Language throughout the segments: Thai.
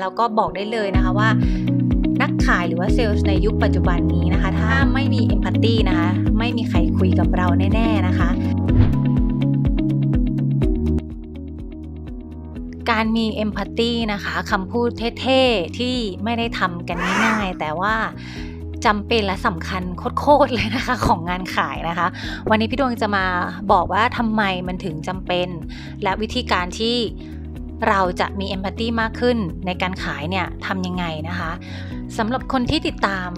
แล้วก็บอกได้เลยนะคะว่า นักขายหรือว่าเซลล์ในยุคปัจจุบันนี้นะคะ ถ้าไม่มีเอมพัตตีนะคะ ไม่มีใครคุยกับเราแน่ ๆ นะคะการมีเอมพัตตีนะคะคำพูดเท่ๆ ที่ไม่ได้ทำกันง่ายๆ แต่ว่าจำเป็นและสำคัญโคตรๆเลยนะคะของงานขายนะคะ วันนี้พี่ดวงจะมาบอกว่าทำไมมันถึงจำเป็น และวิธีการที่ เราจะมีเอมพัตตีมากขึ้นในการขายเนี่ยทำยังไงนะคะสำหรับคนที่ติดตาม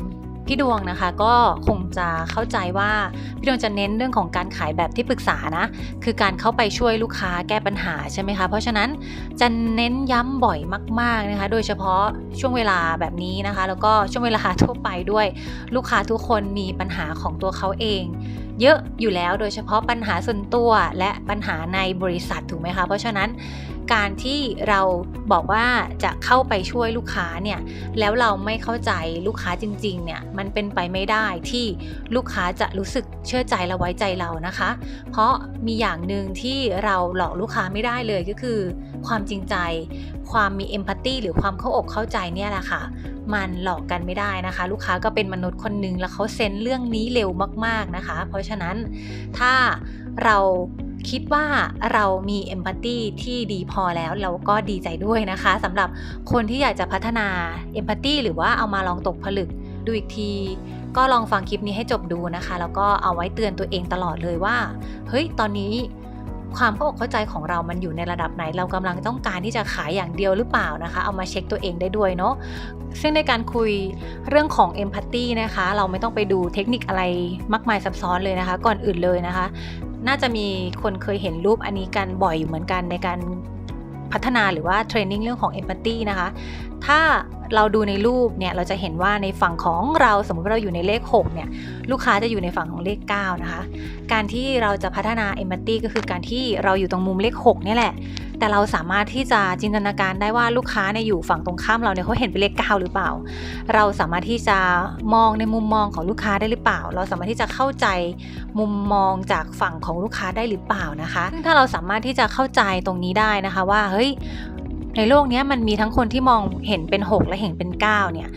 พี่ดวงนะคะก็คงจะเข้าใจว่าพี่ดวงจะเน้นเรื่องของการขายแบบที่ปรึกษานะ คือการเข้าไปช่วยลูกค้าแก้ปัญหาใช่ไหมคะ เพราะฉะนั้นจะเน้นย้ำบ่อยมากๆนะคะ โดยเฉพาะช่วงเวลาแบบนี้นะคะ แล้วก็ช่วงเวลาทั่วไปด้วยลูกค้าทุกคนมีปัญหาของตัวเขาเอง เยอะอยู่แล้วโดยเฉพาะปัญหาส่วนตัวและปัญหาในบริษัทถูกไหมคะ เพราะฉะนั้น การที่เราบอกว่าจะเข้าไปช่วยลูกค้าเนี่ยแล้วเราไม่เข้าใจลูกค้าจริงๆเนี่ยมันเป็นไปไม่ได้ที่ลูกค้าจะรู้สึกเชื่อใจและไว้ใจเรานะคะ เพราะมีอย่างหนึ่งที่เราหลอกลูกค้าไม่ได้เลยก็คือ ความจริงใจ ความมีเอมพัตตีหรือความเข้าอกเข้าใจเนี่ยแหละค่ะมันหลอกกันไม่ได้นะคะ ลูกค้าก็เป็นมนุษย์คนหนึ่งแล้วเขาเซนเรื่องนี้เร็วมากๆนะคะ เพราะฉะนั้นถ้าเรา คิดว่าเรามีเอมพัตตีที่ดีพอแล้วเราก็ดีใจด้วยนะคะสำหรับคนที่อยากจะพัฒนาเอมพัตตีหรือว่าเอามาลองตกผลึกดูอีกที ก็ลองฟังคลิปนี้ให้จบดูนะคะ แล้วก็เอาไว้เตือนตัวเองตลอดเลยว่า เฮ้ย ตอนนี้ความเข้าอกเข้าใจของเรามันอยู่ในระดับไหน เรากำลังต้องการที่จะขายอย่างเดียวหรือเปล่านะคะ เอามาเช็คตัวเองได้ด้วยเนาะ ซึ่งในการคุยเรื่องของ Empathy นะคะ เราไม่ต้องไปดูเทคนิคอะไรมากมายซับซ้อนเลยนะคะ ก่อนอื่นเลยนะคะ น่าจะมีคนเคยเห็นรูปอันนี้กันบ่อยอยู่เหมือนกันในการพัฒนาหรือว่าเทรนนิ่งเรื่องของเอมพัตตีนะคะ ถ้าเราดูในรูปเนี่ยเราจะเห็นว่าในฝั่งของเราสมมติว่าเราอยู่ในเลข 6 เนี่ย ลูกค้าจะอยู่ในฝั่งของเลข 9 นะคะ การที่เราจะพัฒนา Empathy ก็คือการที่เราอยู่ตรงมุมเลข 6 เนี่ยแหละ แต่เราสามารถที่จะจินตนาการได้ว่าลูกค้าเนี่ยอยู่ฝั่งตรงข้ามเราเนี่ยเขาเห็นเป็นเลข 9 หรือเปล่า เราสามารถที่จะมองในมุมมองของลูกค้าได้หรือเปล่า เราสามารถที่จะเข้าใจมุมมองจากฝั่งของลูกค้าได้หรือเปล่านะคะซึ่งถ้าเราสามารถที่จะเข้าใจตรงนี้ได้นะคะว่าเฮ้ย ในโลกนี้มันมีทั้งคนที่มองเห็นเป็น 6 และเห็นเป็น 9 เนี่ย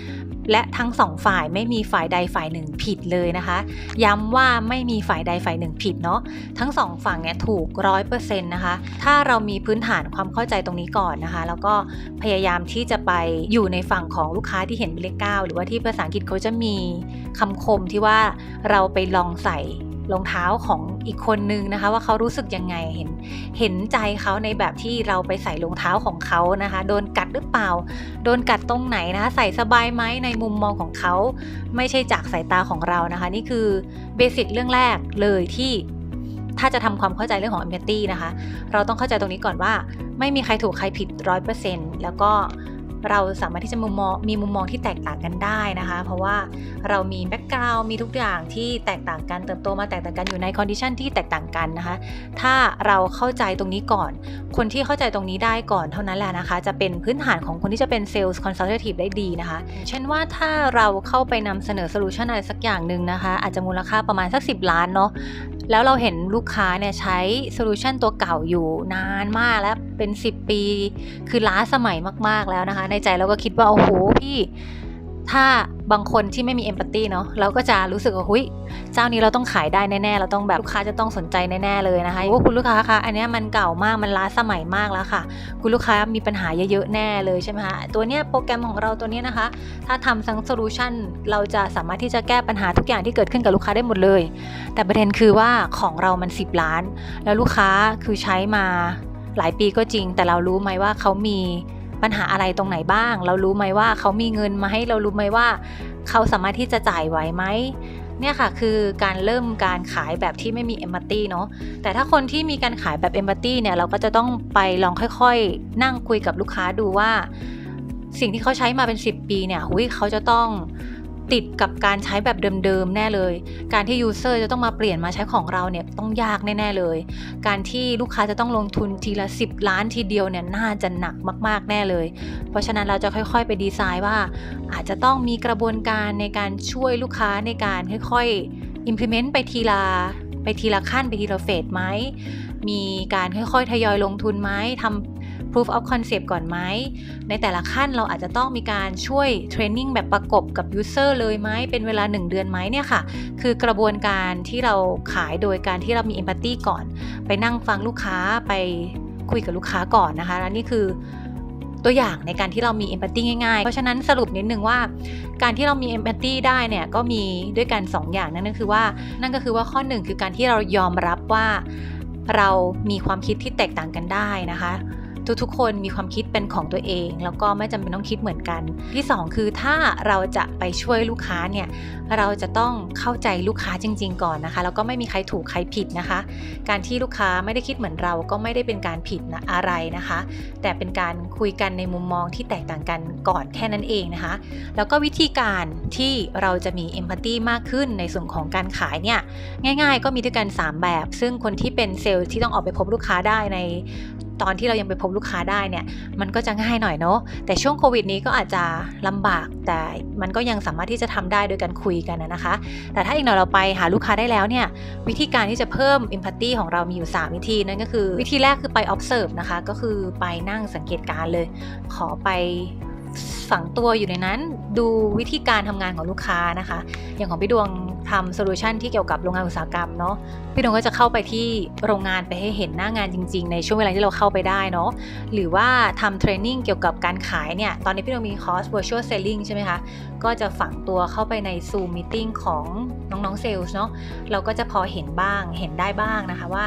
และทั้งสองฝ่ายไม่มีฝ่ายใดฝ่ายหนึ่งผิดเลยนะคะ ย้ำว่าไม่มีฝ่ายใดฝ่ายหนึ่งผิดเนาะทั้งสองฝั่งเนี่ยถูกร้อยเปอร์เซ็นต์นะคะ ถ้าเรามีพื้นฐานความเข้าใจตรงนี้ก่อนนะคะ แล้วก็พยายามที่จะไปอยู่ในฝั่งของลูกค้าที่เห็นเป็นเลขเก้าหรือว่าที่ภาษาอังกฤษเขาจะมีคำคมที่ว่าเราไปลองใส่ รองเท้าของอีกคนนึงนะคะ ว่าเขารู้สึกยังไงเห็นเห็นใจเขาในแบบที่เราไปใส่รองเท้าของเขานะคะ โดนกัดหรือเปล่า โดนกัดตรงไหนนะคะ ใส่สบายไหมในมุมมองของเขา ไม่ใช่จากสายตาของเรานะคะ นี่คือเบสิกเรื่องแรกเลยที่ถ้าจะทำความเข้าใจเรื่องของ empathy นะคะ เราต้องเข้าใจตรงนี้ก่อนว่า ไม่มีใครถูกใครผิดร้อยเปอร์เซ็นต์แล้วก็ เราสามารถที่จะมุมมองมีมุมมองที่แตกต่างกันได้นะคะ เพราะว่าเรามีแบ็กกราวมีทุกอย่างที่แตกต่างกันเติบโตมาแตกต่างกันอยู่ในคอนดิชันที่แตกต่างกันนะคะ ถ้าเราเข้าใจตรงนี้ก่อน คนที่เข้าใจตรงนี้ได้ก่อนเท่านั้นแหละนะคะ จะเป็นพื้นฐานของคนที่จะเป็นเซลล์คอนซัลเทีฟได้ดีนะคะ เช่นว่าถ้าเราเข้าไปนำเสนอโซลูชันอะไรสักอย่างหนึ่งนะคะ อาจจะมูลค่าประมาณสัก 10 ล้านเนาะ แล้วเราเห็นลูกค้าเนี่ยใช้โซลูชันตัวเก่าอยู่นานมากแล้วเป็น 10 ปี คือล้าสมัยมากๆแล้วนะคะ ในใจเราก็คิดว่า โอ้โหพี่ ถ้า บางคนที่ไม่มีเอมพัตตีเนาะเราก็จะรู้สึกว่าหุยเจ้านี้เราต้องขายได้แน่ๆเราต้องแบบลูกค้าจะต้องสนใจแน่ๆเลยนะคะว่าคุณลูกค้าคะอันนี้มันเก่ามากมันล้าสมัยมากแล้วค่ะ คุณลูกค้ามีปัญหาเยอะๆแน่เลยใช่ไหมคะตัวเนี้ยโปรแกรมของเราตัวนี้นะคะ ถ้าทำทั้งโซลูชันเราจะสามารถที่จะแก้ปัญหาทุกอย่างที่เกิดขึ้นกับลูกค้าได้หมดเลย แต่ประเด็นคือว่าของเรามัน 10 ล้าน แล้วลูกค้าคือใช้มาหลายปีก็จริง แต่เรารู้ไหมว่าเขามี ปัญหาอะไรตรงไหนบ้าง เรารู้ไหมว่าเขามีเงินมาให้เรารู้ไหมว่า เขาสามารถที่จะจ่ายไหวไหมเนี่ยค่ะคือการเริ่มการขายแบบที่ไม่มีเอมพัตตีเนาะแต่ถ้าคนที่มีการขายแบบเอมพัตตีเนี่ยเราก็จะต้องไปลองค่อยๆ นั่งคุยกับลูกค้าดูว่า สิ่งที่เขาใช้มาเป็น 10 ปีเนี่ยหุยเขาจะต้อง ติดกับการใช้แบบเดิมๆแน่เลย การที่ยูเซอร์จะต้องมาเปลี่ยนมาใช้ของเราเนี่ยต้องยากแน่ๆเลย การที่ลูกค้าจะต้องลงทุนทีละ 10 ล้านทีเดียวเนี่ยน่าจะหนักมากๆแน่เลย เพราะฉะนั้นเราจะค่อยๆไปดีไซน์ว่า อาจจะต้องมีกระบวนการในการช่วยลูกค้าในการค่อยๆ implement ไปทีละไปทีละขั้นไปทีละเฟสไหมมีการค่อยๆทยอยลงทุนไหมทำ proof of concept ก่อนไหม ในแต่ละขั้นเราอาจจะต้องมีการช่วยเทรนนิ่งแบบประกบกับ user เลยไหม เป็นเวลา 1 เดือนไหมเนี่ยค่ะ คือกระบวนการที่เราขายโดยการที่เรามี empathy ก่อน ไปนั่งฟังลูกค้าไปคุยกับลูกค้าก่อนนะคะ และนี่คือตัวอย่างในการที่เรามี empathy ง่ายๆ เพราะฉะนั้นสรุปนิดนึงว่า การที่เรามี empathy ได้เนี่ยก็มีด้วยกัน 2 อย่างนั่นก็คือว่านั่นก็คือว่าข้อหนึ่งคือการที่เรายอมรับว่าเรามีความคิดที่แตกต่างกันได้นะคะ ทุกๆ คนมีความคิดเป็นของตัวเอง แล้วก็ไม่จำเป็นต้องคิดเหมือนกัน ที่ 2 คือถ้าเราจะไปช่วยลูกค้าเนี่ยเราจะต้องเข้าใจลูกค้าจริง ๆ ก่อนนะคะแล้วก็ไม่มีใครถูกใครผิดนะคะ การที่ลูกค้าไม่ได้คิดเหมือนเราก็ไม่ได้เป็นการผิดนะอะไรนะคะ แต่เป็นการคุยกันในมุมมองที่แตกต่างกันก่อนแค่นั้นเองนะคะ แล้วก็วิธีการที่เราจะมีเอมพัตตีมากขึ้นในส่วนของการขายเนี่ยง่าย ๆ ก็มีด้วยกัน 3 แบบ ซึ่งคนที่เป็นเซลล์ที่ต้องออกไปพบลูกค้าได้ใน ตอนที่เรายังไปพบลูกค้าได้เนี่ย มันก็จะง่ายหน่อยเนาะแต่ช่วงโควิดนี้ก็อาจจะลำบาก แต่มันก็ยังสามารถที่จะทำได้โดยการคุยกันนะคะ แต่ถ้าอีกหน่อยเราไปหาลูกค้าได้แล้วเนี่ย วิธีการที่จะเพิ่ม empathy ของเรามีอยู่ 3 วิธีนั่นก็คือ วิธีแรกคือไป observe นะคะ ก็คือไปนั่งสังเกตการเลย ขอไปฝังตัวอยู่ในนั้น ดูวิธีการทำงานของลูกค้านะคะ อย่างของพี่ดวง ทำโซลูชันที่เกี่ยวกับโรงงานอุตสาหกรรมเนาะพี่ดงก็จะเข้าไปที่โรงงานไปให้เห็นหน้างานจริง ๆ ในช่วงเวลาที่เราเข้าไปได้เนาะหรือว่าทำเทรนนิ่งเกี่ยวกับการขายเนี่ย ตอนนี้พี่ดงมีคอร์ส virtual selling ใช่ไหมคะ ก็จะฝังตัวเข้าไปใน Zoom meeting ของน้องๆเซลล์เนาะเราก็จะพอเห็นบ้างเห็นได้บ้างนะคะว่า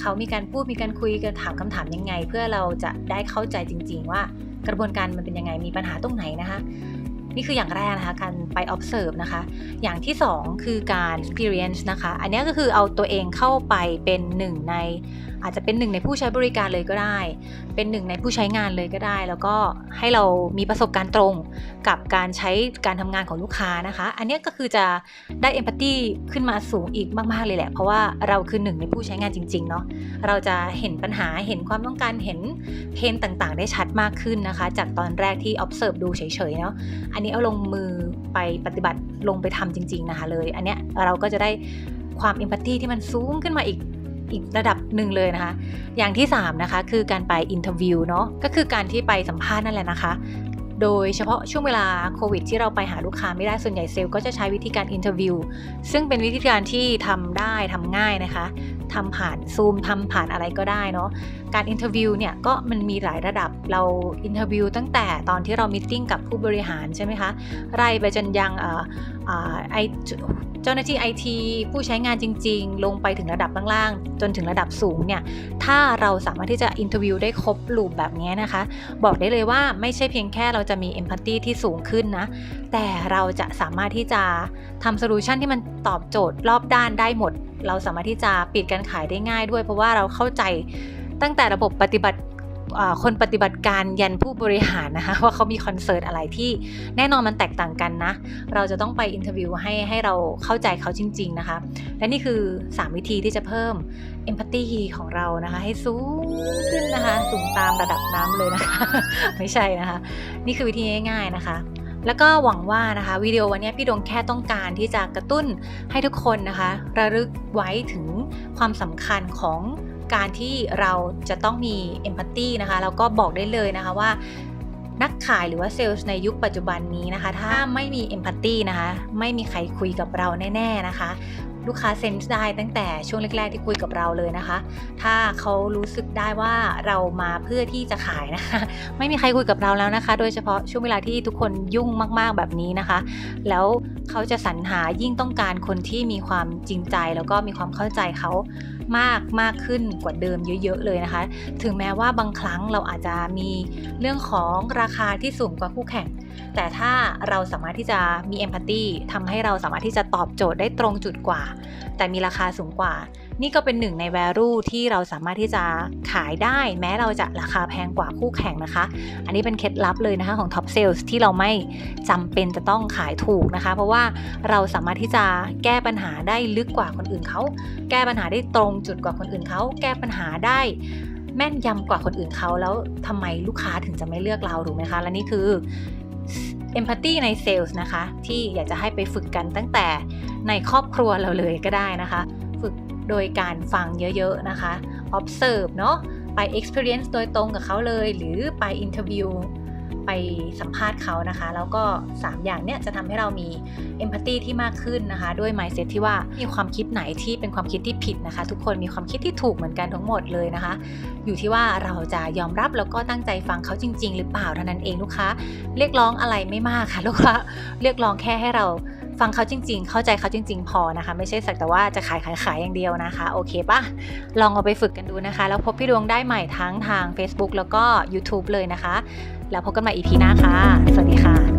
เขามีการพูดมีการคุยกันถามคำถามยังไง เพื่อเราจะได้เข้าใจจริง ๆ ว่ากระบวนการมันเป็นยังไงมีปัญหาตรงไหนนะคะ นี่คืออย่างแรกนะคะการไป observe นะคะ อย่างที่ 2 คือการ experience นะคะ อันนี้ก็คือเอาตัวเองเข้าไปเป็นหนึ่งใน อาจจะเป็นหนึ่งในผู้ใช้บริการเลยก็ได้ เป็นหนึ่งในผู้ใช้งานเลยก็ได้ แล้วก็ให้เรามีประสบการณ์ตรงกับการใช้การทำงานของลูกค้านะคะ อันนี้ก็คือจะได้ empathy ขึ้นมาสูงอีกมาก ๆ เลยแหละ เพราะว่าเราคือหนึ่งในผู้ใช้งานจริง ๆ เนาะเราจะเห็นปัญหาเห็นความต้องการเห็นเพนต่างๆ ได้ชัดมากขึ้นนะคะ จากตอนแรกที่ observe ดูเฉยๆเนาะอันนี้เอาลงมือไปปฏิบัติลงไปทำจริง ๆ นะคะเลย อันเนี้ยเราก็จะได้ความ empathy ที่มันสูงขึ้นมาอีก อีกระดับหนึ่งเลยนะคะ อย่างที่ 3 นะคะ คือการไปอินเทอร์วิวเนาะก็คือการที่ไปสัมภาษณ์นั่นแหละนะคะ โดยเฉพาะช่วงเวลาโควิดที่เราไปหาลูกค้าไม่ได้ส่วนใหญ่เซลล์ก็จะใช้วิธีการอินเทอร์วิวซึ่งเป็นวิธีการที่ทำได้ทำง่ายนะคะ ทำผ่านซูมทำผ่านอะไรก็ได้เนาะการอินเทอร์วิวเนี่ยก็มันมีหลายระดับเราอินเทอร์วิวตั้งแต่ตอนที่เรามิ팅กับผู้บริหารใช่ไหมคะไล่ไปจนยังไอเจ้าหน้าที่ไอทีผู้ใช้งานจริง ๆ ลงไปถึงระดับล่างๆจนถึงระดับสูงเนี่ยถ้าเราสามารถที่จะอินเทอร์วิวได้ครบลูปแบบนี้นะคะ บอกได้เลยว่าไม่ใช่เพียงแค่เราจะมีเอมพัตตีที่สูงขึ้นนะแต่เราจะสามารถที่จะทำโซลูชันที่มันตอบโจทย์รอบด้านได้หมด เราสามารถที่จะปิดการขายได้ง่ายด้วย เพราะว่าเราเข้าใจตั้งแต่ระบบปฏิบัติคนปฏิบัติการยันผู้บริหารนะคะว่าเขามีคอนเซิร์ตอะไรที่แน่นอนมันแตกต่างกันนะ เราจะต้องไปอินเทอร์วิวให้ให้เราเข้าใจเขาจริง ๆนะคะ และนี่คือ 3 วิธีที่จะเพิ่มเอมพัตตีของเรานะคะ ให้สูงขึ้นนะคะ สูงตามระดับน้ำเลยนะคะ ไม่ใช่นะคะ นี่คือวิธีง่าย ๆนะคะ แล้วก็หวังว่านะคะวิดีโอวันนี้พี่ดวงแค่ต้องการที่จะกระตุ้นให้ทุกคนนะคะ ระลึกไว้ถึงความสำคัญของการที่เราจะต้องมีเอมพัตตีนะคะแล้วก็บอกได้เลยนะคะว่านักขายหรือว่าเซลล์ในยุคปัจจุบันนี้นะคะ ถ้าไม่มีเอมพัตตีนะคะ ไม่มีใครคุยกับเราแน่ ๆนะคะ ลูกค้าเซนส์ได้ตั้งแต่ช่วงแรก ๆ ที่คุยกับเราเลยนะคะ ถ้าเขารู้สึกได้ว่าเรามาเพื่อที่จะขายนะคะ ไม่มีใครคุยกับเราแล้วนะคะ โดยเฉพาะช่วงเวลาที่ทุกคนยุ่งมาก ๆ แบบนี้นะคะ แล้วเขาจะสรรหายิ่งต้องการคนที่มีความจริงใจ แล้วก็มีความเข้าใจเขามากมากขึ้นกว่าเดิมเยอะๆเลยนะคะ ถึงแม้ว่าบางครั้งเราอาจจะมีเรื่องของราคาที่สูงกว่าคู่แข่ง แต่ถ้าเราสามารถที่จะมีเอมพัตตีทำให้เราสามารถที่จะตอบโจทย์ได้ตรงจุดกว่า แต่มีราคาสูงกว่า นี่ก็เป็นหนึ่งใน value ที่เราสามารถที่จะขายได้ แม้เราจะราคาแพงกว่าคู่แข่งนะคะ อันนี้เป็นเคล็ดลับเลยนะคะของ Top Sales ที่เราไม่จำเป็นจะต้องขายถูกนะคะ เพราะว่าเราสามารถที่จะแก้ปัญหาได้ลึกกว่าคนอื่นเขา แก้ปัญหาได้ตรงจุดกว่าคนอื่นเขาแก้ปัญหาได้แม่นยำกว่าคนอื่นเขาแล้วทำไมลูกค้าถึงจะไม่เลือกเราถูกไหมคะ และนี่คือ empathy ในเซลล์นะคะ ที่อยากจะให้ไปฝึกกันตั้งแต่ในครอบครัวเราเลยก็ได้นะคะ ฝึกโดยการฟังเยอะๆนะคะ observe เนาะไป experience โดยตรงกับเขาเลย หรือไป interview ไปสัมภาษณ์เขานะคะ แล้วก็ 3 อย่างเนี้ยจะทำให้เรามีเอมพัตตีที่มากขึ้นนะคะ ด้วยไมเซ็ตที่ว่ามีความคิดไหนที่เป็นความคิดที่ผิดนะคะ ทุกคนมีความคิดที่ถูกเหมือนกันทั้งหมดเลยนะคะ อยู่ที่ว่าเราจะยอมรับแล้วก็ตั้งใจฟังเขาจริง ๆ หรือเปล่าเท่านั้นเองลูกค้า เรียกร้องอะไรไม่มากค่ะลูกค้าเรียกร้องแค่ให้เรา ฟังเขาจริง ๆ เข้าใจเขาจริง ๆ พอนะคะ ไม่ใช่สักแต่ว่าจะขายขายขายอย่างเดียวนะคะ โอเคปะลองเอาไปฝึกกันดูนะคะ แล้วพบพี่ดวงได้ใหม่ทั้งทาง Facebook แล้วก็ YouTube เลยนะคะ แล้วพบกันใหม่อีพีหน้าค่ะ สวัสดีค่ะ